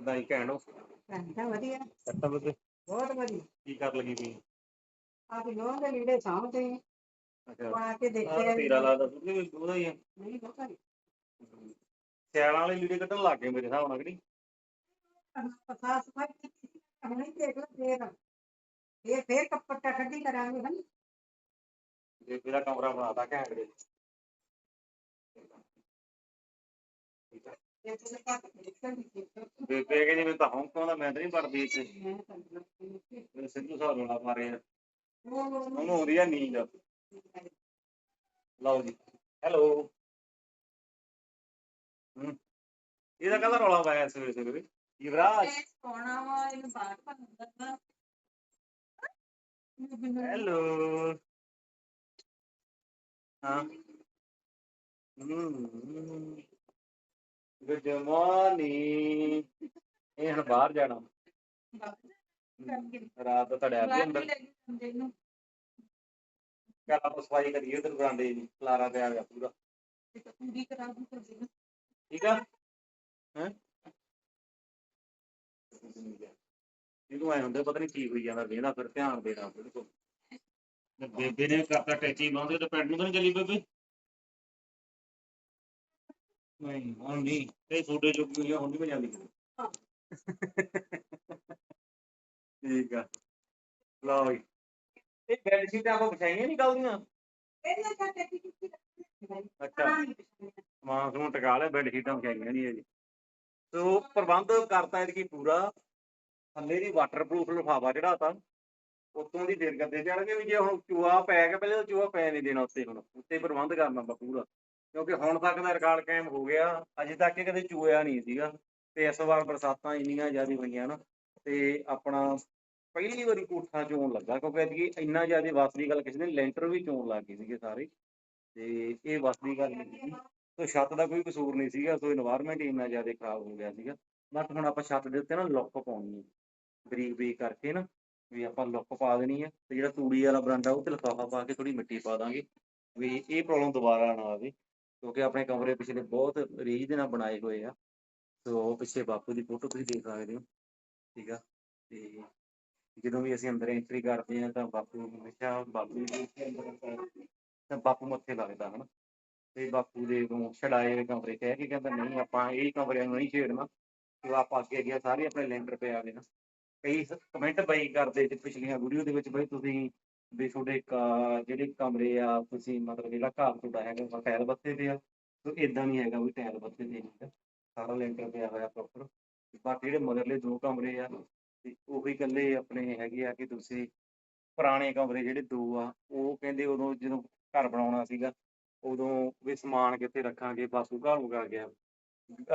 ਕਿੱਦਾਂ ਹੀ ਘੈਂਟ ਹੋ ਘੰਟਾ ਵਧੀਆ। ਸੱਟਾ ਬਤੇ ਬਹੁਤ ਵਧੀਆ। ਕੀ ਕਰ ਲਗੀ ਪਈ? ਆ ਵੀ ਲੋਹ ਦੇ ਲੀੜੇ ਸਾਂਭਦੇ ਅੱਛਾ। ਪਾ ਕੇ ਆਹ ਦੇਖਿਆ ਤੇਰਾ ਲੱਗਦਾ ਤੂੰ ਵੀ ਉਹਦਾ ਹੀ ਆ ਨਹੀਂ ਲੋਕਾਂ ਨੇ ਸਿਆਲਾਂ ਵਾਲੇ ਲੀੜੇ ਕੱਢਣ ਲੱਗ ਗਏ ਮੇਰੇ ਹਿਸਾਬ ਨਾਲ ਕਿ ਨਹੀਂ? ਪਤਾ ਸਫ਼ਾਈ ਕੀਤੀ ਨਹੀਂ ਦੇਖ ਲਓ ਫੇਰ। ਇਹ ਫੇਰ ਕੱਪੜਾ ਕੱਢੀ ਕਰਾਂਗੇ ਹਾਂ ਜੇ ਤੇਰਾ ਕਮਰਾ ਬਣਾਤਾ ਘੈਂਟ ਦੇ ਤੇ ਦੇਖਣ ਦੀ ਬੇਬੇ ਕਿ ਜਿਵੇਂ ਤਾਂ ਹੌਂਕੋਂ ਦਾ ਮੈਂ ਤਾਂ ਨਹੀਂ ਪੜਦੀ ਇੱਥੇ। ਮੈਂ ਸਿੱਧੂ ਸਾਹਿਬ ਰੋਲਾ ਮਾਰੇ ਆ। ਉਹਨੂੰ ਆਉਂਦੀ ਆ ਨੀਂਦ। ਲਓ ਜੀ। ਹੈਲੋ। ਇਹਦਾ ਕਹਦਾ ਰੌਲਾ ਪਾਇਆ ਸਵੇਰੇ ਸਵੇਰੇ? ਯੁਵਰਾਜ। ਸੋਣਾ ਵਾ ਇਹਨੂੰ ਬਾਹਰ ਭੰਨਦਾ ਹੈਲੋ। ਹਾਂ। ਹੂੰ। ਗੁੱਡ ਮਾਰਨਿੰਗ ਇਹ ਹੁਣ ਬਾਹਰ ਜਾਣਾ। ਰਾਤ ਦਾ ਤੁਹਾਡੇ ਆਦੇ ਅੰਦਰ। ਕੱਲ ਆਪਾਂ ਸਫ਼ਾਈ ਕਰੀਏ, ਉਧਰ ਬਰਾਂਡੇ ਦੀ ਖਲਾਰਾ ਪਿਆ ਗਿਆ ਪੂਰਾ। ਠੀਕ ਆ? ਹੈ? ਇਹਨੂੰ ਐ ਹੁੰਦੇ, ਪਤਾ ਨਹੀਂ ਕੀ ਹੋਈ ਜਾਂਦਾ ਵੇਖਦਾ ਫਿਰ ਧਿਆਨ ਦੇਣਾ ਬਿਲਕੁਲ ਬੇਬੇ ਨੇ ਕਰਤਾ ਟੈਚੀ ਲਾਉਂਦੇ ਤੇ ਪਿੰਡ ਨੂੰ ਤਾਂ ਨੀ ਚੱਲੀ ਬੇਬੇ? ਨਹੀਂ ਹੁਣ ਨਹੀਂ। ਤੇ ਛੋਟੇ ਚੁੱਕੀ ਹੋਈਆਂ ਹੁਣ ਨਹੀਂ ਜਾਂਦੀ ਠੀਕ ਆ। ਲਓ ਜੀ। ਇਹ ਬੈੱਡ ਸ਼ੀਟਾਂ ਆਪਾਂ ਵਿਛਾਈਆਂ ਨਹੀਂ ਕੱਲ੍ਹ ਦੀਆਂ? ਇਹਨਾਂ ਦਾ ਟੱਕੀ ਕੀਤੀ ਅੱਛਾ। ਸਮਾਨ ਸਮੂਨ ਟਕਾ ਲਿਆ ਬੈੱਡ ਸ਼ੀਟਾਂ ਵਿਛਾਈਆਂ ਨਹੀਂ ਅਜੇ ਸੋ ਪ੍ਰਬੰਧ ਕਰਤਾ ਇਹਦੀ ਪੂਰਾ। ਥੱਲੇ ਦੀ ਵਾਟਰਪ੍ਰੂਫ ਲਿਫਾਫਾ ਚੜਾਤਾ ਉੱਤੋਂ ਦੀ ਦੇਰ ਕਰਦੇ ਵੀ ਜੇ ਹੁਣ ਚੂਹਾ ਪੈ ਗਿਆ ਪਹਿਲੇ ਤਾਂ ਚੂਹਾ ਪੈ ਨਹੀਂ ਦੇਣਾ ਉੱਤੇ ਹੁਣ। ਉੱਤੇ ਪ੍ਰਬੰਧ ਕਰਨਾ ਵਾ ਪੂਰਾ। ਕਿਉਂਕਿ ਹੁਣ ਤੱਕ ਦਾ ਰਿਕਾਰਡ ਕਾਇਮ ਹੋ ਗਿਆ, ਅਜੇ ਤੱਕ ਇਹ ਕਦੇ ਚੂਇਆ ਨਹੀਂ ਸੀਗਾ ਤੇ ਇਸ ਵਾਰ ਬਰਸਾਤਾਂ ਇੰਨੀਆਂ ਜ਼ਿਆਦਾ ਹੋਈਆਂ ਨਾ ਤੇ ਆਪਣਾ ਪਹਿਲੀ ਵਾਰੀ ਕੋਠਾ ਚੋਣ ਲੱਗਾ ਕਿਉਂਕਿ ਅਜੇ ਇੰਨਾ ਜ਼ਿਆਦਾ ਵਾਸਰੀ ਗੱਲ ਕਿਸੇ ਨੇ, ਲੈਂਟਰ ਵੀ ਚੋਣ ਲੱਗ ਗਏ ਸੀਗੇ ਸਾਰੇ ਤੇ ਇਹ ਵਾਸਰੀ ਗੱਲ ਨਹੀਂ ਸੀ ਸੋ ਛੱਤ ਦਾ ਕੋਈ ਕਸੂਰ ਨਹੀਂ ਸੀਗਾ, ਸੋ এনवायरमेंट ਇੰਨਾ ਜ਼ਿਆਦਾ ਖਰਾਬ ਹੋ ਗਿਆ ਸੀਗਾ। ਬਟ ਹੁਣ ਆਪਾਂ ਛੱਤ ਦੇ ਉੱਤੇ ਨਾ ਲੁੱਕ ਪਾਉਣੀ ਹੈ ਬਰੀਕ ਬਰੀਕ ਕਰਕੇ ਨਾ ਵੀ ਆਪਾਂ ਲੁੱਕ ਪਾ ਦੇਣੀ ਹੈ ਤੇ ਜਿਹੜਾ ਤੂੜੀ ਵਾਲਾ ਬਰਾਂਡਾ ਉਹ ਤੇ ਲਿਫਾਫਾ ਪਾ ਕੇ ਥੋੜੀ ਮਿੱਟੀ ਪਾ ਦਾਂਗੇ ਵੀ ਇਹ ਪ੍ਰੋਬਲਮ ਦੁਬਾਰਾ ਨਾ ਆਵੇ। ਕਿਉਂਕਿ ਆਪਣੇ ਕਮਰੇ ਪਿਛਲੇ ਬਹੁਤ ਰੀਝ ਦੇ ਨਾਲ ਬਣਾਏ ਹੋਏ ਆ। ਸੋ ਪਿੱਛੇ ਬਾਪੂ ਦੀ ਫੋਟੋ ਤੁਸੀਂ ਦੇਖ ਸਕਦੇ ਹੋ। ਠੀਕ ਆ। ਤੇ ਜਦੋਂ ਵੀ ਅਸੀਂ ਅੰਦਰ ਐਂਟਰੀ ਕਰਦੇ ਆ ਤਾਂ ਬਾਪੂ ਹਮੇਸ਼ਾ ਬਾਪੂ ਦੇ ਅੰਦਰ ਤਾਂ ਬਾਪੂ ਮੱਥੇ ਲੱਗਦਾ, ਹਨਾ। ਤੇ ਬਾਪੂ ਦੇ ਤੋਂ ਛਡਾਏ ਹੋਏ ਕਮਰੇ ਕਹਿ ਕੇ ਕਹਿੰਦਾ, ਨਹੀਂ, ਆਪਾਂ ਇਹ ਕਮਰਿਆਂ ਨੂੰ ਨਹੀਂ ਛੇੜਨਾ। ਤੇ ਆਪਾਂ ਅੱਗੇ ਅੱਗੇ ਸਾਰੇ ਆਪਣੇ ਲੈਂਡਰ ਪਿਆ ਆ ਨਾ। ਕਈ ਕਮੈਂਟ ਬਈ ਕਰਦੇ ਤੇ ਪਿਛਲੀਆਂ ਵੀਡੀਓ ਦੇ ਵਿੱਚ ਬਈ ਤੁਸੀਂ ਵੀ ਤੁਹਾਡੇ ਕ- ਜਿਹੜੇ ਕਮਰੇ ਆ, ਤੁਸੀਂ ਮਤਲਬ ਜਿਹੜਾ ਘਰ ਤੁਹਾਡਾ ਹੈਗਾ, ਉਹ ਟਾਇਲ ਬੱਤੇ ਤੇ ਆ। ਸੋ ਇਦਾਂ ਨਹੀਂ ਹੈਗਾ ਵੀ ਟਾਇਲ ਬੱਤੇ ਤੇ ਨਹੀਂ ਸਾਰਾ ਲੈਂਟਰ ਪਿਆ ਹੋਇਆ ਪ੍ਰੋਪਰ ਬਾਕੀ ਜਿਹੜੇ ਮਗਰਲੇ ਦੋ ਕਮਰੇ ਆ, ਤੇ ਉਹ ਵੀ ਇਕੱਲੇ ਆਪਣੇ ਹੈਗੇ ਆ ਕਿ ਤੁਸੀਂ ਪੁਰਾਣੇ ਕਮਰੇ ਜਿਹੜੇ ਦੋ ਆ, ਉਹ ਕਹਿੰਦੇ ਉਦੋਂ ਜਦੋਂ ਘਰ ਬਣਾਉਣਾ ਸੀਗਾ, ਉਦੋਂ ਵੀ ਸਮਾਨ ਕਿੱਥੇ ਰੱਖਾਂਗੇ, ਬਾਪੂ ਘਰ ਉਗਾ ਗਿਆ।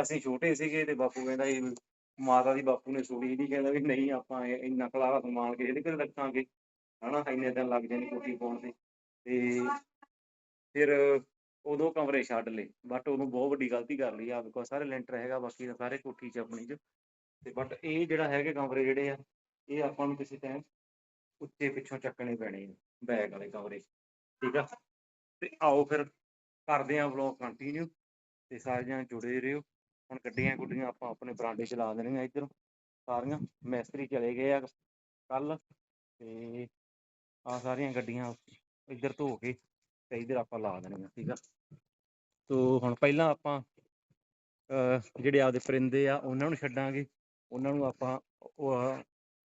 ਅਸੀਂ ਛੋਟੇ ਸੀਗੇ ਤੇ ਬਾਪੂ ਕਹਿੰਦਾ ਇਹ ਮਾਤਾ ਦੀ ਬਾਪੂ ਨੇ ਸੁਣੀ ਨਹੀਂ ਕਹਿੰਦਾ ਵੀ ਨਹੀਂ ਆਪਾਂ ਇਹ ਇੰਨਾ ਕਲਾਵਾ ਸਮਾਨ ਕੇ ਇਹਦੇ ਕੋਲ ਰੱਖਾਂਗੇ? ਹਨਾ, ਇੰਨੇ ਦਿਨ ਲੱਗ ਜਾਣੇ ਕੋਠੀ ਪਾਉਣ ਤੇ। ਤੇ ਫਿਰ ਉਦੋਂ ਕਮਰੇ ਛੱਡ ਲਏ। ਬਟ ਉਹਨੂੰ ਬਹੁਤ ਵੱਡੀ ਗਲਤੀ ਕਰ ਲਈ ਆ ਬਿਕੋ ਸਾਰੇ ਲੈਂਟਰ ਹੈਗਾ, ਬਾਕੀ ਸਾਰੇ ਕੋਠੀ ਚ ਆਪਣੀ ਚ। ਤੇ ਬਟ ਇਹ ਜਿਹੜਾ ਹੈਗੇ ਕਮਰੇ ਜਿਹੜੇ ਆ, ਇਹ ਆਪਾਂ ਨੂੰ ਕਿਸੇ ਟਾਈਮ ਉੱਚੇ ਪਿੱਛੋਂ ਚੱਕਣੇ ਪੈਣੇ ਆ, ਬੈਗ ਵਾਲੇ ਕਮਰੇ ਠੀਕ ਆ? ਤੇ ਆਓ ਫਿਰ ਕਰਦੇ ਆ ਵਲੌਗ ਕੰਟੀਨਿਊ ਤੇ ਸਾਰੇ ਜਣੇ ਜੁੜੇ ਰਹੋ। ਹੁਣ ਗੱਡੀਆਂ ਗੁੱਡੀਆਂ ਆਪਾਂ ਆਪਣੇ ਬਰਾਂਡੇ 'ਚ ਲਾ ਦੇਣੀਆਂ ਇੱਧਰ। ਸਾਰੀਆਂ, ਮਿਸਤਰੀ ਚਲੇ ਗਏ ਆ ਕੱਲ ਤੇ ਆ ਸਾਰੀਆਂ ਗੱਡੀਆਂ ਇੱਧਰ ਧੋ ਕੇ ਤੇ ਇੱਧਰ ਆਪਾਂ ਲਾ ਦੇਣੀਆਂ, ਠੀਕ ਆ। ਤੋ ਹੁਣ ਪਹਿਲਾਂ ਆਪਾਂ, ਅਹ ਜਿਹੜੇ ਆਪਦੇ ਪਰਿੰਦੇ ਆ, ਉਹਨਾਂ ਨੂੰ ਛੱਡਾਂਗੇ। ਉਹਨਾਂ ਨੂੰ ਆਪਾਂ ਉਹ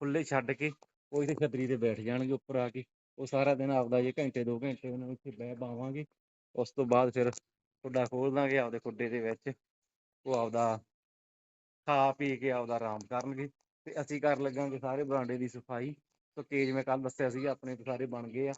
ਖੁੱਲੇ ਛੱਡ ਕੇ ਉਹ ਇੱਥੇ ਛਤਰੀ ਤੇ ਬੈਠ ਜਾਣਗੇ ਉੱਪਰ ਆ ਕੇ। ਉਹ ਸਾਰਾ ਦਿਨ ਆਪਦਾ ਜੇ ਘੰਟੇ, ਦੋ ਘੰਟੇ ਉਹਨਾਂ ਨੂੰ ਇੱਥੇ ਬਹਿ ਪਾਵਾਂਗੇ। ਉਸ ਤੋਂ ਬਾਅਦ ਫਿਰ ਖੁੱਡਾ ਖੋਲ ਦਾਂਗੇ ਆਪਦੇ ਖੁੱਡੇ ਦੇ ਵਿੱਚ। ਉਹ ਆਪਦਾ ਖਾ ਪੀ ਕੇ ਆਪਦਾ ਆਰਾਮ ਕਰਨਗੇ। ਤੇ ਅਸੀਂ ਕਰ ਲੱਗਾਂਗੇ ਸਾਰੇ ਬਰਾਂਡੇ ਦੀ ਸਫ਼ਾਈ। ਸੋ ਕੇਜ ਮੈਂ ਕੱਲ ਦੱਸਿਆ ਸੀਗਾ, ਆਪਣੇ ਸਾਰੇ ਬਣ ਗਏ ਆ।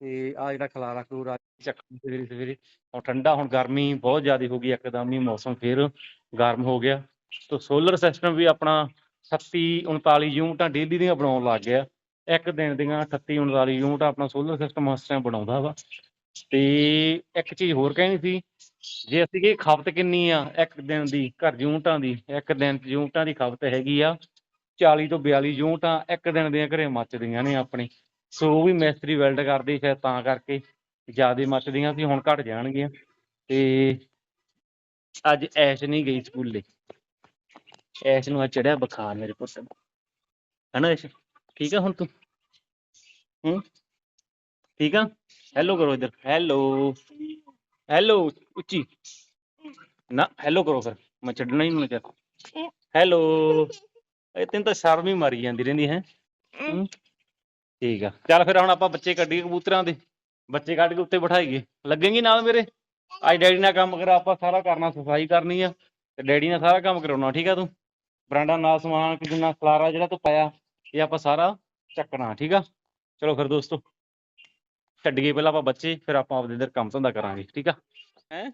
ਤੇ ਆ ਜਿਹੜਾ ਖਲਾਰਾ ਖਲੂਰਾ ਚੱਕਣ ਸਵੇਰੇ ਸਵੇਰੇ, ਹੁਣ ਠੰਡਾ, ਹੁਣ ਗਰਮੀ ਬਹੁਤ ਜ਼ਿਆਦਾ ਹੋ ਗਈ, ਇੱਕਦਮ ਹੀ ਮੌਸਮ ਫਿਰ ਗਰਮ ਹੋ ਗਿਆ। ਤੋ ਸੋਲਰ ਸਿਸਟਮ ਵੀ ਆਪਣਾ 36 39 ਯੂਨਿਟਾਂ ਡੇਲੀ ਦੀਆਂ ਬਣਾਉਣ ਲੱਗ ਗਿਆ। ਇੱਕ ਦਿਨ ਦੀਆਂ 38 39 ਯੂਨਿਟ ਆਪਣਾ ਸੋਲਰ ਸਿਸਟਮ ਇਸ ਟਾਈਮ ਬਣਾਉਂਦਾ ਵਾ। ਤੇ ਇੱਕ ਚੀਜ਼ ਹੋਰ ਕਹਿਣੀ ਸੀ, ਜੇ ਅਸੀਂ ਇਹ ਖਪਤ ਕਿੰਨੀ ਆ, ਇੱਕ ਦਿਨ ਦੀ, ਘਰ ਯੂਨਿਟਾਂ ਦੀ, ਇੱਕ ਦਿਨ ਯੂਨਿਟਾਂ ਦੀ ਖਪਤ ਹੈਗੀ ਆ 40 ਤੋਂ 42 ਯੂਨਟਾਂ ਇੱਕ ਦਿਨ ਦੀਆਂ ਘਰੇ ਮੱਚਦੀਆਂ ਨੇ ਆਪਣੇ। ਸੋ ਉਹ ਵੀ ਮਿਸਤਰੀ ਵੈਲਡ ਕਰਦੇ ਸ਼ਾਇਦ ਤਾਂ ਕਰਕੇ ਜਿਆਦੇ ਮੱਚਦੀਆਂ ਸੀ, ਹੁਣ ਘਟ ਜਾਣਗੀਆਂ। ਤੇ ਅੱਜ ਐਸ਼ ਨਹੀਂ ਗਈ ਸਕੂਲੇ। ਐਸ਼ ਨੂੰ ਆ ਚੜਿਆ ਬੁਖਾਰ ਮੇਰੇ ਪੁੱਤ ਨੂੰ। ਹਨਾ ਐਸ਼? ਠੀਕ ਆ ਹੁਣ ਤੂੰ? ਹੂੰ? ਠੀਕ ਆ? ਹੈਲੋ ਕਰੋ ਇੱਧਰ। ਹੈਲੋ ਹੈਲੋ ਉੱਚੀ। ਨਾ ਹੈਲੋ ਕਰੋ ਫਿਰ। ਮੈਂ ਛੱਡਣਾ ਹੀ ਨਹੀਂ ਚਾਹ ਹੈਲੋ ਇਹ ਤੈਨੂੰ ਤਾਂ ਸ਼ਰਮ ਹੀ ਮਾਰੀ ਜਾਂਦੀ ਰਹਿੰਦੀ ਹੈ। ਹੂੰ ਠੀਕ ਆ। ਚੱਲ ਫਿਰ ਹੁਣ ਆਪਾਂ ਬੱਚੇ ਕੱਢੀਏ ਕਬੂਤਰਾਂ ਦੇ। ਬੱਚੇ ਕੱਢ ਕੇ ਉੱਤੇ ਬਿਠਾਈਏ। ਲੱਗੇਂਗੀ ਨਾਲ ਮੇਰੇ? ਅੱਜ ਡੈਡੀ ਨਾਲ ਕੰਮ ਕਰਾ ਆਪਾਂ ਸਾਰਾ ਕਰਨਾ ਸਫ਼ਾਈ ਕਰਨੀ ਆ। ਤੇ ਡੈਡੀ ਨਾਲ ਸਾਰਾ ਕੰਮ ਕਰਾਉਣਾ ਠੀਕ ਆ ਤੂੰ? ਬਰਾਂਡਾ ਨਾਲ ਸਮਾਨ ਜਿੰਨਾ ਖਲਾਰਾ ਜਿਹੜਾ ਤੂੰ ਪਾਇਆ ਇਹ ਆਪਾਂ ਸਾਰਾ ਚੱਕਣਾ ਠੀਕ ਆ? ਚਲੋ ਫਿਰ ਦੋਸਤੋ ਛੱਡੀਏ ਪਹਿਲਾਂ ਆਪਾਂ ਬੱਚੇ ਫਿਰ ਆਪਾਂ ਆਪਦੇ ਇਧਰ ਕੰਮ ਧੰਦਾ ਕਰਾਂਗੇ ਠੀਕ ਆ? ਹੈ?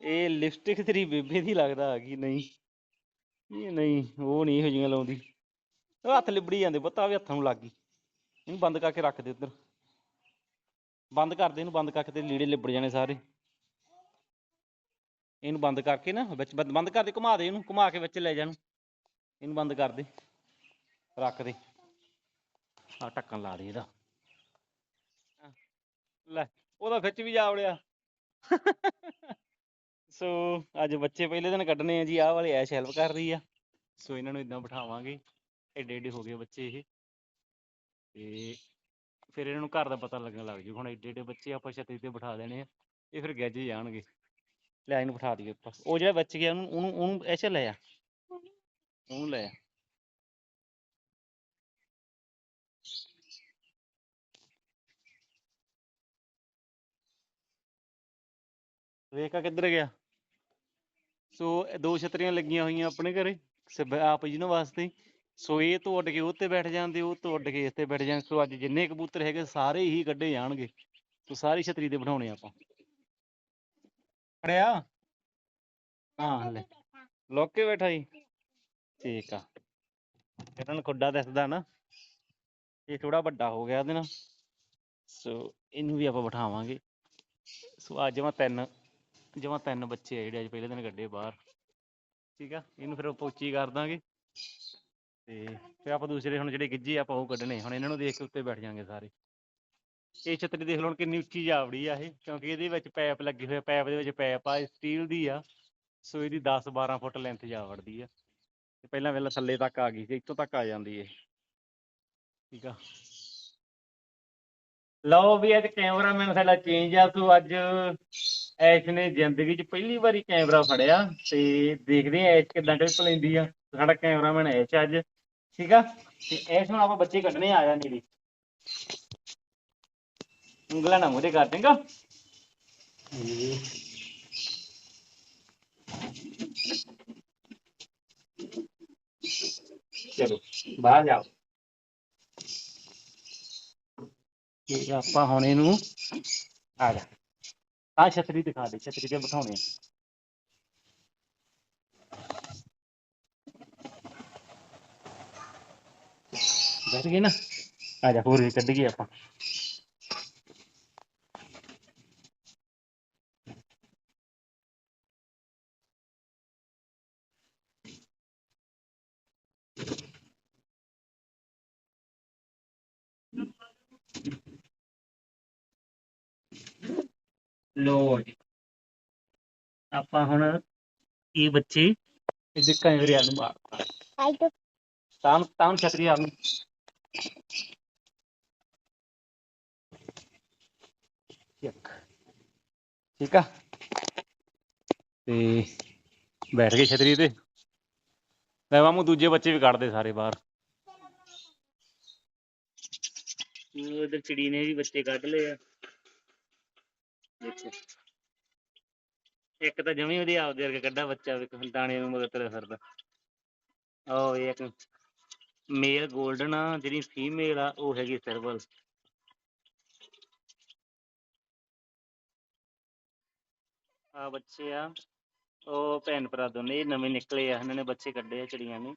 ਇਹ ਲਿਪਸਟਿਕ ਤੇਰੀ ਬੇਬੇ ਦੀ ਲੱਗਦਾ ਆ ਗਈ ਨਹੀਂ? ਇਹ ਨਹੀਂ, ਉਹ ਨਹੀਂ ਇਹੋ ਜਿਹੀਆਂ ਲਾਉਂਦੀ। ਉਹ ਹੱਥ ਲਿਬੜੀ ਜਾਂਦੇ, ਪਤਾ ਵੀ ਹੱਥਾਂ ਨੂੰ ਲੱਗ ਗਈ। ਇਹਨੂੰ ਬੰਦ ਕਰਕੇ ਰੱਖ ਦੇ ਉੱਧਰ ਬੰਦ ਕਰ ਦੇ, ਇਹਨੂੰ ਬੰਦ ਕਰਕੇ ਤੇ ਲੀੜੇ ਲਿਬੜ ਜਾਣੇ ਸਾਰੇ। ਇਹਨੂੰ ਬੰਦ ਕਰਕੇ ਨਾ, ਵਿੱਚ ਬੰਦ ਬੰਦ ਕਰ ਦੇ, ਘੁਮਾ ਦੇ ਇਹਨੂੰ, ਘੁਮਾ ਕੇ ਵਿੱਚ ਲੈ ਜਾਣ ਇਹਨੂੰ। ਬੰਦ ਕਰ ਦੇ। ਰੱਖ ਦੇ। ਆ ਢੱਕਣ ਲਾ ਦੇ ਇਹਦਾ। ਲੈ, ਉਹਦਾ ਵਿੱਚ ਵੀ ਜਾ ਵੜਿਆ। ਸੋ ਅੱਜ ਬੱਚੇ ਪਹਿਲੇ ਦਿਨ ਕੱਢਣੇ ਆ ਜੀ, ਆਹ ਵਾਲੇ ਐਸ਼ ਹੈਲਪ ਕਰ ਰਹੀ ਆ। ਸੋ ਇਹਨਾਂ ਨੂੰ ਇਦਾਂ ਬਿਠਾਵਾਂਗੇ। ਐਡੇ ਐਡੇ ਹੋ ਗਏ ਬੱਚੇ ਇਹ। ਤੇ ਫਿਰ ਇਹਨਾਂ ਨੂੰ ਘਰ ਦਾ ਪਤਾ ਲੱਗਣ ਲੱਗ ਜੂ। ਹੁਣ ਏਡੇ ਏਡੇ ਬੱਚੇ ਆਪਾਂ ਛੱਤੀ ਤੇ ਬਿਠਾ ਦੇਣੇ ਆ। ਇਹ ਫਿਰ ਗੱਜ ਜਾਣਗੇ। ਲੈ ਇਹਨੂੰ ਬਿਠਾ ਦਈਏ ਉੱਪਰ ਉਹ ਜਿਹੜਾ ਬੱਚ ਗਿਆ, ਉਹਨੂੰ ਉਹਨੂੰ ਉਹਨੂੰ ਐਸੇ ਲੈ ਆ। ਉਹਨੂੰ ਲੈ ਆ। ਵੇਖਾ ਕਿੱਧਰ ਗਿਆ। ਸੋ ਇਹ ਦੋ ਛਤਰੀਆਂ ਲੱਗੀਆਂ ਹੋਈਆਂ ਆਪਣੇ ਘਰੇ ਸਭ ਆਪ ਜੀ ਨੂੰ ਵਾਸਤੇ। ਸੋ ਇਹ ਤੋਂ ਉੱਡ ਕੇ ਉਹ ਤੇ ਬੈਠ ਜਾਂਦੇ ਉਹ ਤੋਂ ਉੱਡ ਕੇ ਇਸ ਤੇ ਬੈਠ ਜਾਂਦੇ ਸੋ ਅੱਜ ਜਿੰਨੇ ਕਬੂਤਰ ਹੈਗੇ, ਸਾਰੇ ਹੀ ਕੱਢੇ ਜਾਣਗੇ। ਸੋ ਸਾਰੀ ਛਤਰੀ ਤੇ ਬਿਠਾਉਣੇ ਆਪਾਂ। ਫੜਿਆ ਹਾਂ, ਲੈ। ਲੋਕ ਕੇ ਬੈਠਾ ਜੀ। ਠੀਕ ਆ। ਇਹਨਾਂ ਨੂੰ ਖੁੱਡਾ ਦਿਸਦਾ ਨਾ। ਇਹ ਥੋੜਾ ਵੱਡਾ ਹੋ ਗਿਆ ਇਹਦੇ ਨਾਲ। ਸੋ ਇਹਨੂੰ ਵੀ ਆਪਾਂ ਬਿਠਾਵਾਂਗੇ। ਸੋ ਅੱਜ ਮੈਂ ਤਿੰਨ ਜਮਾ ਤਿੰਨ ਬੱਚੇ ਆ ਜਿਹੜੇ ਅੱਜ ਪਹਿਲੇ ਦਿਨ ਕੱਢੇ ਬਾਹਰ। ਠੀਕ ਆ? ਇਹਨੂੰ ਫਿਰ ਆਪਾਂ ਉੱਚੀ ਕਰ ਦਾਂਗੇ। ਤੇ ਫਿਰ ਆਪਾਂ ਦੂਸਰੇ ਹੁਣ ਜਿਹੜੇ ਗਿੱਜੇ ਆਪਾਂ ਉਹ ਕੱਢਣੇ। ਹੁਣ ਇਹਨਾਂ ਨੂੰ ਦੇਖ ਕੇ ਉੱਤੇ ਬੈਠ ਜਾਾਂਗੇ ਸਾਰੇ। ਇਹ ਛਤਰੀ ਦੇਖ ਲਓ ਹੁਣ ਕਿੰਨੀ ਉੱਚੀ ਜਾਵੜੀ ਆ ਇਹ। ਕਿਉਂਕਿ ਇਹਦੇ ਵਿੱਚ ਪੈਪ ਲੱਗੇ ਹੋਏ ਆ। ਪੈਪ ਦੇ ਵਿੱਚ ਪੈਪ ਆ ਸਟੀਲ ਦੀ ਆ। ਸੋ ਇਹਦੀ 10 12 ਫੁੱਟ ਲੈਂਥ ਜਾ ਵੜਦੀ ਆ। ਤੇ ਪਹਿਲਾਂ ਵੇਲਾ ਥੱਲੇ ਤੱਕ ਆ ਗਈ ਸੀ। ਇੱਥੋਂ ਤੱਕ ਆ ਜਾਂਦੀ ਏ ਠੀਕ ਆ? ਲਓ ਵੀ ਅੱਜ ਕੈਮਰਾਮੈਨ ਸਾਡਾ ਚੇਂਜ ਆ, ਸੋ ਅੱਜ ਐਸ਼ ਨੇ ਜ਼ਿੰਦਗੀ 'ਚ ਪਹਿਲੀ ਵਾਰੀ ਕੈਮਰਾ ਫੜਿਆ ਤੇ ਦੇਖਦੇ ਆ ਐਸ਼ ਕਿਦਾਂ ਟਿਪ ਲੈਂਦੀ ਆ। ਸਾਡਾ ਕੈਮਰਾਮੈਨ ਐਸ਼ ਅੱਜ, ਠੀਕ ਆ? ਤੇ ਐਸ਼ ਹੁਣ ਆਪਾਂ ਬੱਚੇ ਕੱਢਣੇ ਆ ਜਾ ਨੇੜੇ। ਉਂਗਲਾਂ ਨਾ ਮੂਹਰੇ ਕਰ ਦੇਂਗਾ ਚਲੋ, ਬਾਹਰ ਜਾਓ। ਠੀਕ ਆ ਆਪਾਂ ਹੁਣ ਇਹਨੂੰ ਆ ਜਾ। ਆ ਛਤਰੀ ਦਿਖਾ ਦੇ, ਛਤਰੀ ਤੇ ਬਿਠਾਉਣੇ ਆ। ਬੈਠ ਗਏ ਨਾ? ਆ ਜਾ, ਹੋਰ ਵੀ ਕੱਢ ਗਏ ਆਪਾਂ। ਲੋ ਜੀ। ਆਪਾਂ ਹੁਣ ਇਹ ਬੱਚੇ ਇਹਦੇ ਕੈਮਰੇ ਨੂੰ ਮਾਰ। ਤਾਂ ਤਾਂ ਛਤਰੀ ਆ ਨੂੰ ਇੱਕ ਠੀਕ ਆ? ਤੇ ਬੈਠ ਗਏ ਛਤਰੀ ਤੇ। ਲੈ ਮਾਮੂ ਦੂਜੇ ਬੱਚੇ ਵੀ ਕੱਢਦੇ ਸਾਰੇ ਬਾਹਰ। ਉਹ ਇਧਰ ਚਿੜੀ ਨੇ ਵੀ ਬੱਚੇ ਕੱਢ ਲਏ ਆ। ਦੇਖੋ। ਇੱਕ ਤਾਂ ਜਮੀ ਉਹਦੀ ਆਪਦੇ ਵਰਗਾ ਕੱਢਾ ਬੱਚਾ ਵੇਖ ਦਾਣੇ ਨੂੰ ਮਗਰ ਤੁਰਿਆ ਫਿਰਦਾ ਉਹ ਇਹ ਇੱਕ ਮੇਲ 골ਡਨ ਆ, ਜਿਹੜੀ ਫੀਮੇਲ ਆ, ਉਹ ਹੈਗੀ ਸਰਵਲ ਆ ਬੱਚੇ ਆ, ਉਹ ਭੈਣ ਭਰਾ ਦੋਨੇ ਇਹ ਨਵੇਂ ਨਿਕਲੇ ਆ, ਇਹਨਾਂ ਨੇ ਬੱਚੇ ਕੱਢੇ ਆ ਚਿੜੀਆਂ ਨੇ।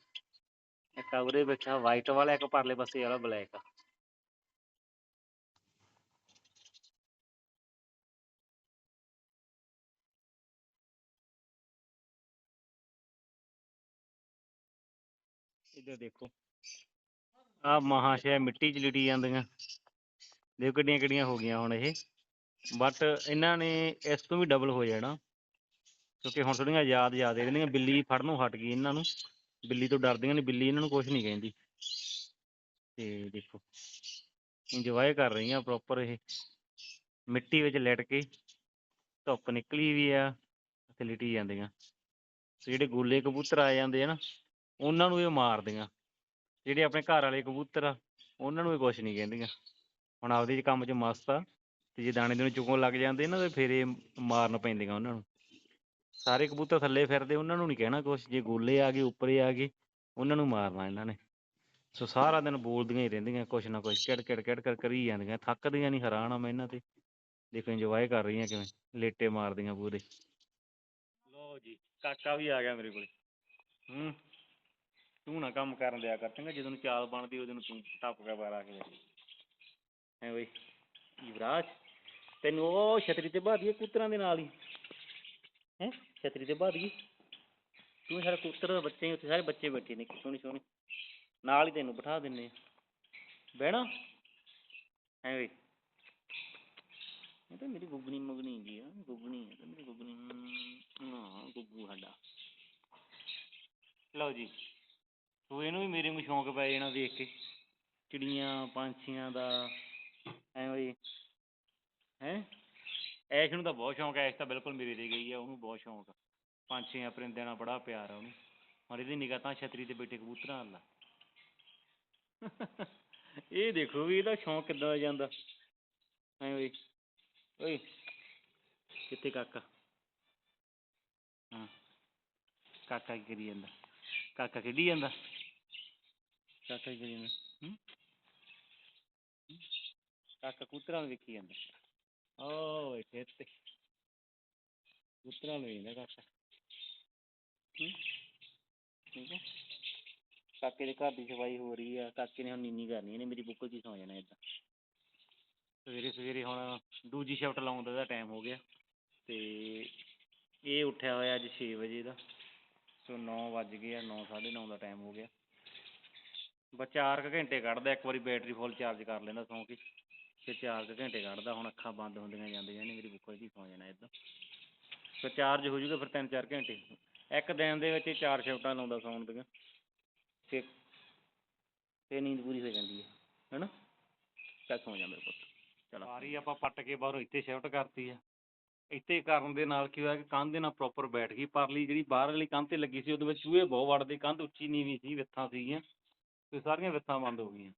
ਇੱਕ ਆ ਉਰੇ ਬੈਠਾ ਵਾਈਟ ਵਾਲਾ, ਇੱਕ ਪਰਲੇ ਪਾਸੇ ਵਾਲਾ ਬਲੈਕ ਆ। ਇੱਧਰ ਦੇਖੋ। ਆ ਮਹਾਸ਼ੈ ਮਿੱਟੀ ਚ ਲਿਟੀ ਜਾਂਦੀਆਂ। ਦੇਖੋ ਕਿੱਡੀਆਂ ਕਿੱਡੀਆਂ ਹੋ ਗਈਆਂ ਹੁਣ ਇਹ। ਬਟ ਇਹਨਾਂ ਨੇ ਇਸ ਤੋਂ ਵੀ ਡਬਲ ਹੋ ਜਾਣਾ। ਕਿਉਂਕਿ ਹੁਣ ਥੋੜ੍ਹੀਆਂ ਆਜ਼ਾਦ ਆਜ਼ਾਦ ਰਹਿੰਦੀਆਂ ਬਿੱਲੀ ਫੜਨੋਂ ਹਟ ਗਈ ਇਹਨਾਂ ਨੂੰ। ਬਿੱਲੀ ਤੋਂ ਡਰਦੀਆਂ ਨਹੀਂ ਬਿੱਲੀ ਇਹਨਾਂ ਨੂੰ ਕੁਝ ਨਹੀਂ ਕਹਿੰਦੀ। ਤੇ ਦੇਖੋ ਇੰਜੋਏ ਕਰ ਰਹੀਆਂ ਪ੍ਰੋਪਰ ਇਹ। ਮਿੱਟੀ ਵਿੱਚ ਲਟ ਕੇ ਧੁੱਪ ਨਿਕਲੀ ਵੀ ਆ ਤੇ ਲਿਟੀ ਜਾਂਦੀਆਂ। ਤੇ ਜਿਹੜੇ ਗੋਲੇ ਕਬੂਤਰ ਆ ਜਾਂਦੇ ਆ ਨਾ ਉਹਨਾਂ ਨੂੰ ਇਹ ਮਾਰਦੀਆਂ। ਜਿਹੜੇ ਆਪਣੇ ਘਰ ਵਾਲੇ ਕਬੂਤਰ ਆ, ਉਹਨਾਂ ਨੂੰ ਇਹ ਕੁਛ ਨਹੀਂ ਕਹਿੰਦੀਆਂ। ਹੁਣ ਆਪਦੇ 'ਚ ਕੰਮ 'ਚ ਮਸਤ ਆ, ਤੇ ਜੇ ਦਾਣੇ ਦੂਣੇ ਚੁਗਣ ਲੱਗ ਜਾਂਦੇ ਨਾ, ਤੇ ਫਿਰ ਇਹ ਮਾਰਨ ਪੈਂਦੀਆਂ ਉਹਨਾਂ ਨੂੰ। ਸਾਰੇ ਕਬੂਤਰ ਥੱਲੇ ਫਿਰਦੇ, ਉਹਨਾਂ ਨੂੰ ਨਹੀਂ ਕਹਿਣਾ ਕੁਛ। ਜੇ ਗੋਲੇ ਆ ਗਏ, ਉੱਪਰੇ ਆ ਗਏ, ਉਹਨਾਂ ਨੂੰ ਮਾਰਨਾ ਇਹਨਾਂ ਨੇ। ਸੋ ਸਾਰਾ ਦਿਨ ਬੋਲਦੀਆਂ ਹੀ ਰਹਿੰਦੀਆਂ, ਕੁਛ ਨਾ ਕੁਛ ਕਿੜ ਕਿੜ ਕਿੜ ਕਰ, ਕਰੀ ਜਾਂਦੀਆਂ। ਥੱਕਦੀਆਂ ਨਹੀਂ, ਹੈਰਾਨ ਆ ਮੈਂ ਇਹਨਾਂ ਤੇ। ਦੇਖੋ ਇੰਜੋਏ ਕਰ ਰਹੀਆਂ ਕਿਵੇਂ, ਲੇਟੇ ਮਾਰਦੀਆਂ ਪੂਰੇ। ਲਓ ਜੀ, ਕਾਕਾ ਵੀ ਆ ਗਿਆ ਮੇਰੇ ਕੋਲੇ। ਹੂੰ। ਤੂੰ ਨਾ ਕੰਮ ਕਰਨ ਦਿਆ ਕਰ, ਚੰਗਾ, ਜਦੋਂ ਨੂੰ ਚਾਲ ਬਣਦੀ, ਉਦੋਂ ਨੂੰ ਤੂੰ ਟੱਪ ਕੇ ਬਾਹਰ ਆ ਕੇ ਬੈਠ। ਹੈ ਯੁਵਰਾਜ, ਤੈਨੂੰ ਉਹ ਛਤਰੀ ਤੇ ਬਾਦੀਏ ਕੂਤਰਾਂ ਦੇ ਨਾਲ ਹੀ। ਹੈ, ਛਤਰੀ ਤੇ ਬਾਦੀਏ ਤੂੰ ਸਾਰਾ ਕੂਤਰ ਬੱਚੇ, ਉੱਥੇ ਸਾਰੇ ਬੱਚੇ ਬੈਠੇ ਨੇ ਸੋਹਣੀ ਸੋਹਣੀ। ਨਾਲ ਹੀ ਤੈਨੂੰ ਬਿਠਾ ਦਿੰਨੇ ਆ। ਬਹਿਣਾ। ਹੈ ਬਈ। ਇਹ ਤਾਂ ਮੇਰੀ ਗੁੱਗਣੀ ਮਗਣੀ ਜੀ ਆ, ਗੁੱਗਣੀ ਹੈ ਤਾਂ ਮੇਰੀ ਗੁੱਗਣੀ। ਹਾਂ, ਗੁੱਗੂ ਸਾਡਾ। ਲਓ ਜੀ। ਸੋ ਇਹਨੂੰ ਵੀ ਮੇਰੇ ਨੂੰ ਸ਼ੌਂਕ ਪੈ ਜਾਣਾ ਦੇਖ ਕੇ, ਚਿੜੀਆਂ ਪੰਛੀਆਂ ਦਾ ਐਵੇਂ ਹੀ ਹੈ? ਐਸ਼ ਨੂੰ ਤਾਂ ਬਹੁਤ ਸ਼ੌਂਕ ਐਸ਼ ਤਾਂ ਬਿਲਕੁਲ ਮੇਰੇ ਦੇ ਗਈ ਆ, ਉਹਨੂੰ ਬਹੁਤ ਸ਼ੌਂਕ ਪੰਛੀਆਂ ਪਰਿੰਦਿਆਂ ਨਾਲ ਬੜਾ ਪਿਆਰ ਆ ਉਹਨੂੰ। ਔਰ ਇਹਦੀ ਨਿਗਾਹ ਤਾਂ ਛਤਰੀ ਤੇ ਬੈਠੇ ਕਬੂਤਰਾਂ ਵੱਲ ਆ। ਇਹ ਦੇਖੋ ਵੀ ਇਹਦਾ ਸ਼ੌਂਕ ਕਿੱਦਾਂ ਦਾ ਜਾਂਦਾ। ਐਂ ਓਏ ਓਏ, ਕਿੱਥੇ ਕਾਕਾ? ਹਾਂ, ਕਾਕਾ ਕੀ ਕਰੀ ਜਾਂਦਾ? ਕਾਕਾ ਖੇਡੀ ਜਾਂਦਾ ਕਾਕਾ ਕੀ ਕਰੀ ਜਾਂਦਾ ਹੂੰ? ਕਾਕਾ ਕਬੂਤਰਾਂ ਨੂੰ ਵੇਖੀ ਜਾਂਦਾ ਓਏ ਇੱਥੇ ਕਬੂਤਰਾਂ ਨੂੰ ਵੇਖਦਾ ਕਾਕਾ ਹੂੰ ਠੀਕ ਹੈ ਕਾਕੇ ਦੇ ਘਰ ਦੀ ਸਫ਼ਾਈ ਹੋ ਰਹੀ ਆ ਕਾਕੇ ਨੇ ਹੁਣ ਨੀਨੀ ਕਰਨੀ ਇਹਨੇ ਮੇਰੀ ਬੁੱਕਲ 'ਚ ਹੀ ਸੌਂ ਜਾਣਾ ਏਦਾਂ ਸਵੇਰੇ ਸਵੇਰੇ ਹੁਣ ਦੂਜੀ ਸ਼ਿਫਟ ਲਾਉਣ ਦਾ ਟਾਈਮ ਹੋ ਗਿਆ। ਤੇ ਇਹ ਉੱਠਿਆ ਹੋਇਆ ਅੱਜ ਛੇ ਵਜੇ ਦਾ। ਸੋ ਨੌ ਵੱਜ ਗਏ ਆ, ਨੌ ਸਾਢੇ ਨੌ ਦਾ ਟਾਈਮ ਹੋ ਗਿਆ। ਬਸ ਚਾਰ ਕੁ ਘੰਟੇ ਕੱਢਦਾ, ਇੱਕ ਵਾਰੀ ਬੈਟਰੀ ਫੁੱਲ ਚਾਰਜ ਕਰ ਲੈਂਦਾ ਸੌਂ ਕੇ। ਫਿਰ ਚਾਰ ਕੁ ਘੰਟੇ ਕੱਢਦਾ, ਹੁਣ ਅੱਖਾਂ ਬੰਦ ਹੁੰਦੀਆਂ ਜਾਂਦੀਆਂ ਇਹਨੇ ਮੇਰੀ ਬੁੱਕਲ 'ਚ ਹੀ ਸੌਂ ਜਾਣਾ ਇੱਦਾਂ। ਫਿਰ ਚਾਰਜ ਹੋ ਜਾਊਗਾ ਫਿਰ ਤਿੰਨ ਚਾਰ ਘੰਟੇ। ਇੱਕ ਦਿਨ ਦੇ ਵਿੱਚ ਇਹ ਚਾਰ ਸ਼ਿਫਟਾਂ ਲਾਉਂਦਾ ਸੌਣ ਦੀਆਂ। ਫਿਰ ਅਤੇ ਨੀਂਦ ਪੂਰੀ ਹੋ ਜਾਂਦੀ ਹੈ, ਹੈਨਾ? ਚੱਲ ਸੌਂ ਜਾ ਮੇਰੇ ਪੁੱਤ। ਚਲੋ। ਸਾਰੀ ਆਪਾਂ ਪੱਟ ਕੇ ਬਾਹਰੋਂ ਇੱਥੇ ਸ਼ਿਫਟ ਕਰਤੀ ਆ। ਇੱਥੇ ਕਰਨ ਦੇ ਨਾਲ ਕੀ ਹੋਇਆ ਕਿ ਕੰਧ ਦੇ ਨਾਲ ਪ੍ਰੋਪਰ ਬੈਠ ਗਈ ਪਰਲੀ ਜਿਹੜੀ ਬਾਹਰ ਵਾਲੀ ਕੰਧ ਤੇ ਲੱਗੀ ਸੀ, ਉਹਦੇ ਵਿੱਚ ਚੂਹੇ ਬਹੁਤ ਵੜਦੇ, ਕੰਧ ਉੱਚੀ ਨੀਵੀਂ ਸੀ, ਵਿੱਥਾਂ ਸੀਗੀਆਂ ਤੇ ਸਾਰੀਆਂ ਵਿੱਥਾਂ ਬੰਦ ਹੋ ਗਈਆਂ।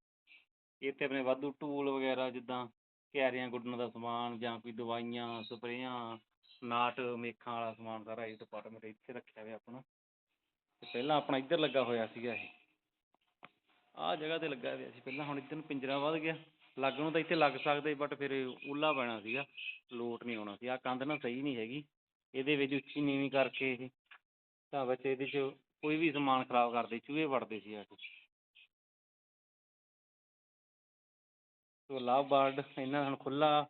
ਇੱਥੇ ਆਪਣੇ ਵਾਧੂ ਟੂਲ ਵਗੈਰਾ ਜਿੱਦਾਂ ਕਿਆਰੀਆਂ ਗੁੱਡਣ ਦਾ ਸਮਾਨ ਜਾਂ ਕੋਈ ਦਵਾਈਆਂ, ਸਪਰੇਆਂ, ਨਾਟ, ਮੇਖਾਂ ਵਾਲਾ ਸਮਾਨ ਸਾਰਾ ਇਹ ਡਿਪਾਰਟਮੈਂਟ ਇੱਥੇ ਰੱਖਿਆ ਹੋਇਆ ਆਪਣਾ। ਤੇ ਪਹਿਲਾਂ ਆਪਣਾ ਇੱਧਰ ਲੱਗਾ ਹੋਇਆ ਸੀਗਾ ਇਹ। ਆਹ ਜਗ੍ਹਾ ਤੇ ਲੱਗਾ ਹੋਇਆ ਸੀ ਪਹਿਲਾਂ, ਹੁਣ ਇੱਧਰ ਨੂੰ ਪਿੰਜਰਾ ਵੱਧ ਗਿਆ। ਲੱਗਣ ਨੂੰ ਤਾਂ ਇੱਥੇ ਲੱਗ ਸਕਦੇ ਬਟ ਫਿਰ ਉੱਲਾ ਪੈਣਾ ਸੀਗਾ, ਲੋਟ ਨਹੀਂ ਆਉਣਾ ਸੀ। ਆਹ ਕੰਧ ਨਾ ਸਹੀ ਨਹੀਂ ਹੈਗੀ। ਇਹਦੇ ਵਿੱਚ ਉੱਚੀ ਨੀਵੀਂ ਕਰਕੇ ਇਹ, ਤਾਂ ਵਿੱਚ ਇਹਦੇ 'ਚ ਕੋਈ ਵੀ ਸਮਾਨ ਖਰਾਬ ਕਰਦੇ, ਚੂਹੇ ਵੜਦੇ ਸੀ ਆ ਕੇ ਸੋ ਲਵ ਬਰਡ ਇਹਨਾਂ ਹੁਣ ਖੁੱਲਾ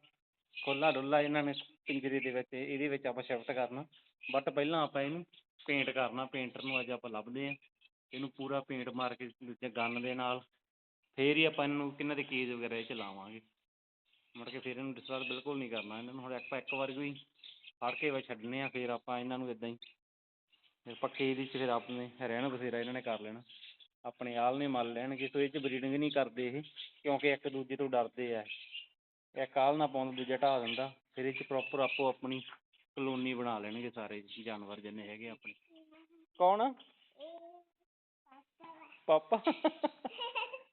ਖੁੱਲਾ ਡੁੱਲਾ ਇਹਨਾਂ ਨੇ ਪਿੰਜਰੇ ਦੇ ਵਿੱਚ, ਇਹਦੇ ਵਿੱਚ ਆਪਾਂ ਸ਼ਿਫਟ ਕਰਨਾ। ਬਟ ਪਹਿਲਾਂ ਆਪਾਂ ਇਹਨੂੰ ਪੇਂਟ ਕਰਨਾ ਪੇਂਟਰ ਨੂੰ ਅੱਜ ਆਪਾਂ ਲੱਭਦੇ ਹਾਂ। ਇਹਨੂੰ ਪੂਰਾ ਪੇਂਟ ਮਾਰ ਕੇ, ਦੂਜੇ ਗੰਨ ਦੇ ਨਾਲ ਫਿਰ ਹੀ ਆਪਾਂ ਇਹਨਾਂ ਨੂੰ ਕਿੰਨਾਂ ਦੇ ਕੇਸ ਵਗੈਰਾ ਇਹ 'ਚ ਲਾਵਾਂਗੇ। ਮੁੜ ਕੇ ਫਿਰ ਇਹਨੂੰ ਡਿਸਟਰਬ ਬਿਲਕੁਲ ਨਹੀਂ ਕਰਨਾ। ਇਹਨਾਂ ਨੂੰ ਹੁਣ ਆਪਾਂ ਇੱਕ ਵਾਰ ਵੀ ਫੜ ਕੇ ਵਾ ਛੱਡਣੇ ਆ, ਫਿਰ ਆਪਾਂ ਇਹਨਾਂ ਨੂੰ ਇੱਦਾਂ ਹੀ ਫਿਰ ਪੱਕੇ ਇਹਦੇ 'ਚ ਫਿਰ ਆਪਣੇ ਰਹਿਣ ਬਸੇਰਾ ਇਹਨਾਂ ਨੇ ਕਰ ਲੈਣਾ। ਆਪਣੇ ਆਲ ਨੇ ਮੱਲ ਲੈਣਗੇ, ਸੋ ਇਹ 'ਚ ਬਰੀਡਿੰਗ ਨਹੀਂ ਕਰਦੇ ਇਹ, ਕਿਉਂਕਿ ਇੱਕ ਦੂਜੇ ਤੋਂ ਡਰਦੇ ਆ। ਇੱਕ ਆਲ ਨਾ ਪਾਉਂਦਾ ਦੂਜਾ ਢਾਹ ਦਿੰਦਾ, ਫਿਰ ਇਹ 'ਚ ਪ੍ਰੋਪਰ ਆਪੋ ਆਪਣੀ ਕਲੋਨੀ ਬਣਾ ਲੈਣਗੇ ਸਾਰੇ ਜਾਨਵਰ ਜਿੰਨੇ ਹੈਗੇ ਆਪਣੇ। ਕੌਣ? ਪਾਪਾ।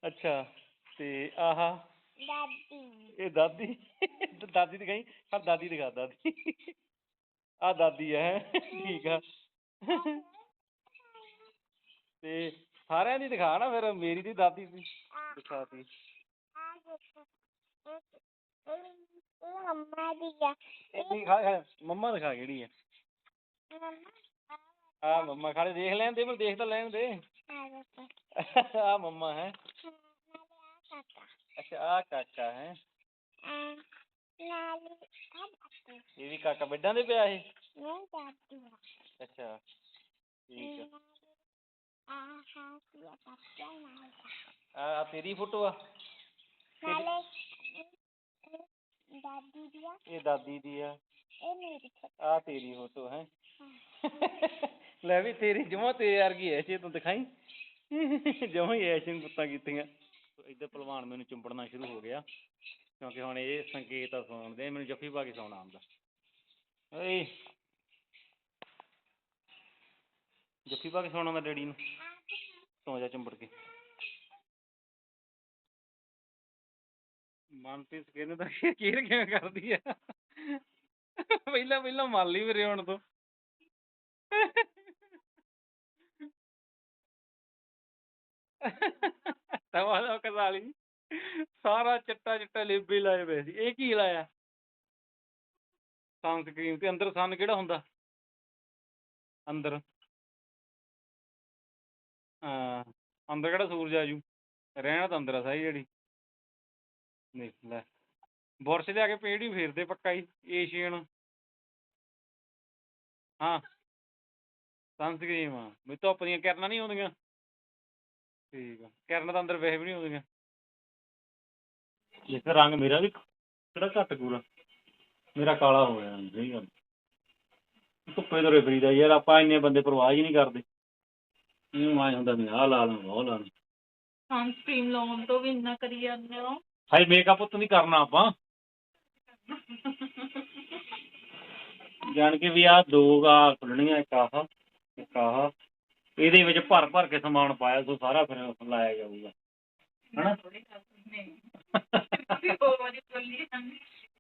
ਅੱਛਾ ਤੇ ਆਹਾ। ਦਾਦੀ। ਇਹ ਦਾਦੀ? ਦਾਦੀ ਦਿਖਾਈ? ਹਾਂ ਦਾਦੀ ਦਿਖਾ ਦਾਦੀ। ਆ ਦਾਦੀ ਹੈ ਠੀਕ ਆ। ਤੇ ਸਾਰਿਆਂ ਦੀ ਦਿਖਾ ਨਾ ਫਿਰ ਮੇਰੀ ਦੀ ਦਾਦੀ ਦੀ ਦਿਖਾਤੀ ਇਹ ਮੰਮਾ ਦੀ ਆ। ਇਹ ਦਿਖਾ ਮੰਮਾ ਦਿਖਾ ਕਿਹੜੀ ਆ? ਮੰਮਾ ਖਾਲੇ ਦੇਖ ਲੈਣ ਦੇ ਮੈਨੂੰ ਦੇਖ ਤਾਂ ਲੈਣ ਦੇ ਆ ਦੇਖੋ ਆ ਮੰਮਾ ਹੈ ਨਾਲੇ ਆ ਕਾਕਾ ਅੱਛਾ ਆ ਕਾਕਾ ਹੈ ਆ ਨਾਲੇ ਆ ਦਾਦੀ ਇਹ ਵੀ ਕਾਕਾ ਬੈੱਡਾਂ ਤੇ ਪਿਆ ਇਹ ਨਹੀਂ ਦਾਦੀ ਆ ਅੱਛਾ ਠੀਕ ਆ ਆ ਹਾਂ ਲੈ ਵੀ ਤੇਰੀ ਜਮਾ ਤੇਰੇ ਵਰਗੀ ਐ ਜੇ ਤੂੰ ਦਿਖਾਈ। ਜਮਾ ਹੀ ਐਸ਼ੀਆਂ ਪੁੱਤਾਂ ਕੀਤੀਆਂ। ਇੱਧਰ ਪਹਿਲਵਾਨ ਮੈਨੂੰ ਚੁੰਬੜਨਾ ਸ਼ੁਰੂ ਹੋ ਗਿਆ। ਕਿਉਂਕਿ ਹੁਣ ਇਹ ਸੰਕੇਤ ਆ ਸੌਣ ਦੇ। ਮੈਨੂੰ ਜੱਫੀ ਪਾ ਕੇ ਸੌਣਾ ਆਉਂਦਾ। ਓਏ। ਜੱਫੀ ਪਾ ਕੇ ਸੌਣਾ ਮੈਂ ਡੈਡੀ ਨੂੰ। ਸੌ ਜਾ ਚੁੰਬੜ ਕੇ। ਮਨਪ੍ਰੀਤ ਕਹਿੰਦੇ ਤਾਂ ਕੇਰ ਕਿਵੇਂ ਕਰਦੀ ਆ? ਪਹਿਲਾਂ ਪਹਿਲਾਂ ਮੰਨ ਲਈ ਮੇਰੇ ਹੁਣ ਤੋਂ। ਤਵਾ ਦਾ ਕਸਾਲੀ ਸਾਰਾ ਚਿੱਟਾ ਚਿੱਟਾ ਲੇਬੇ ਲਾਏ ਪਏ ਸੀ। ਇਹ ਕੀ ਲਾਇਆ? ਸਨਸਕ੍ਰੀਨ ਤੇ ਅੰਦਰ ਸਨ ਕਿਹੜਾ ਹੁੰਦਾ? ਅੰਦਰ। ਹਾਂ, ਅੰਦਰ ਕਿਹੜਾ ਸੂਰਜ ਆਜੂ? ਰਹਿਣਾ ਤਾਂ ਅੰਦਰ ਆ ਸਾਰੀ ਜਿਹੜੀ। ਦੇਖ ਲੈ। ਬੁਰਸ਼ ਲਿਆ ਕੇ ਪੇੜ ਹੀ ਫੇਰਦੇ ਪੱਕਾ ਹੀ। ਏਸ਼ੀਅਨ। ਹਾਂ। ਸਨਸਕ੍ਰੀਮ ਆ ਵੀ ਧੁੱਪ ਦੀਆਂ ਕਿਰਨਾਂ ਨਹੀਂ ਆਉਂਦੀਆਂ। ਠੀਕ ਆ। ਕਿਰਨ ਤਾਂ ਅੰਦਰ ਵੈਸੇ ਵੀ ਨਹੀਂ ਆਉਂਦੀਆਂ। ਇਸ ਰੰਗ ਮੇਰਾ ਵੀ ਕਿਹੜਾ ਘੱਟ ਪੂਰਾ ਮੇਰਾ ਕਾਲਾ ਹੋ ਗਿਆ ਸਹੀ ਗੱਲ। ਧੁੱਪੇ ਤੁਰੇ ਫਿਰੀਦਾ ਯਾਰ ਆਪਾਂ ਇੰਨੇ ਬੰਦੇ ਪਰਵਾਹ ਹੀ ਨਹੀਂ ਕਰਦੇ। ਇਹਨੂੰ ਆਏ ਹੁੰਦਾ ਵੀ ਆਹ ਲਾ ਲਾਂ ਉਹ ਲਾ ਲਾਂ। ਸਨਸਕ੍ਰੀਨ ਲਾਉਣ ਤੋਂ ਵੀ ਇੰਨਾ ਕਰੀ ਜਾਂਦੇ ਹੋ। ਹਾਈ ਮੇਕਅਪ ਉੱਤ ਨਹੀਂ ਕਰਨਾ ਆਪਾਂ। ਜਾਣ ਕੇ ਵੀ ਆਹ ਦੋ ਆ ਖੁੱਲਣੀਆਂ ਇੱਕ ਆਹ। ਇੱਕ ਆਹ, ਇਹਦੇ ਵਿੱਚ ਭਰ ਭਰ ਕੇ ਸਮਾਨ ਪਾਇਆ ਸੋ ਸਾਰਾ ਫਿਰ ਲਾਇਆ ਜਾਊਗਾ। ਹਨਾ?